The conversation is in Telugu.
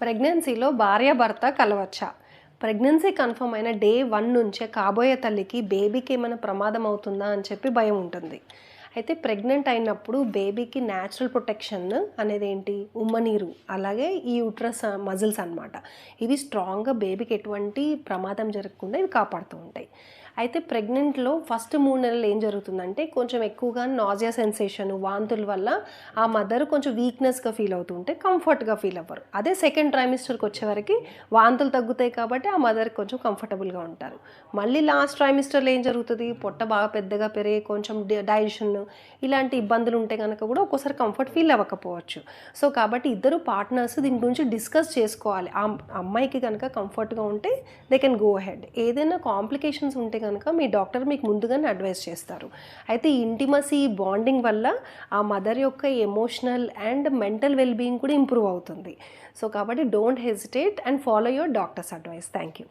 ప్రెగ్నెన్సీలో భార్యాభర్త కలవచ్చా? ప్రెగ్నెన్సీ కన్ఫర్మ్ అయిన డే వన్ నుంచే కాబోయే తల్లికి బేబీకి ఏమైనా ప్రమాదం అవుతుందా అని చెప్పి భయం ఉంటుంది. అయితే ప్రెగ్నెంట్ అయినప్పుడు బేబీకి న్యాచురల్ ప్రొటెక్షన్ అనేది ఏంటి ఉమ్మనీరు అలాగే ఈ యూట్రస్ మజిల్స్ అనమాట ఇవి స్ట్రాంగ్గా బేబీకి ఎటువంటి ప్రమాదం జరగకుండా ఇవి కాపాడుతూ ఉంటాయి. అయితే ప్రెగ్నెంట్లో ఫస్ట్ మూడు నెలలు ఏం జరుగుతుందంటే కొంచెం ఎక్కువగా నాజియా సెన్సేషన్ వాంతుల వల్ల ఆ మదర్ కొంచెం వీక్నెస్గా ఫీల్ అవుతుంటే కంఫర్ట్గా ఫీల్ అవ్వరు. అదే సెకండ్ ట్రైమిస్టర్కి వచ్చేవరకు వాంతులు తగ్గుతాయి కాబట్టి ఆ మదర్కి కొంచెం కంఫర్టబుల్గా ఉంటారు. మళ్ళీ లాస్ట్ ట్రైమిస్టర్లో ఏం జరుగుతుంది? పొట్ట బాగా పెద్దగా పెరిగి కొంచెం డైజెషన్ ఇలాంటి ఇబ్బందులు ఉంటే కనుక కూడా ఒక్కోసారి కంఫర్ట్ ఫీల్ అవ్వకపోవచ్చు. సో కాబట్టి ఇద్దరు పార్ట్నర్స్ దీని గురించి డిస్కస్ చేసుకోవాలి. ఆ అమ్మాయికి కనుక కంఫర్ట్గా ఉంటే దే కెన్ గో హెడ్ ఏదైనా కాంప్లికేషన్స్ ఉంటే కనుక మీ డాక్టర్ మీకు ముందుగానే అడ్వైస్ చేస్తారు. అయితే ఇంటిమసీ బాండింగ్ వల్ల ఆ మదర్ యొక్క ఎమోషనల్ అండ్ మెంటల్ వెల్బీయింగ్ కూడా ఇంప్రూవ్ అవుతుంది. సో కాబట్టి don't hesitate and follow your doctor's advice. Thank you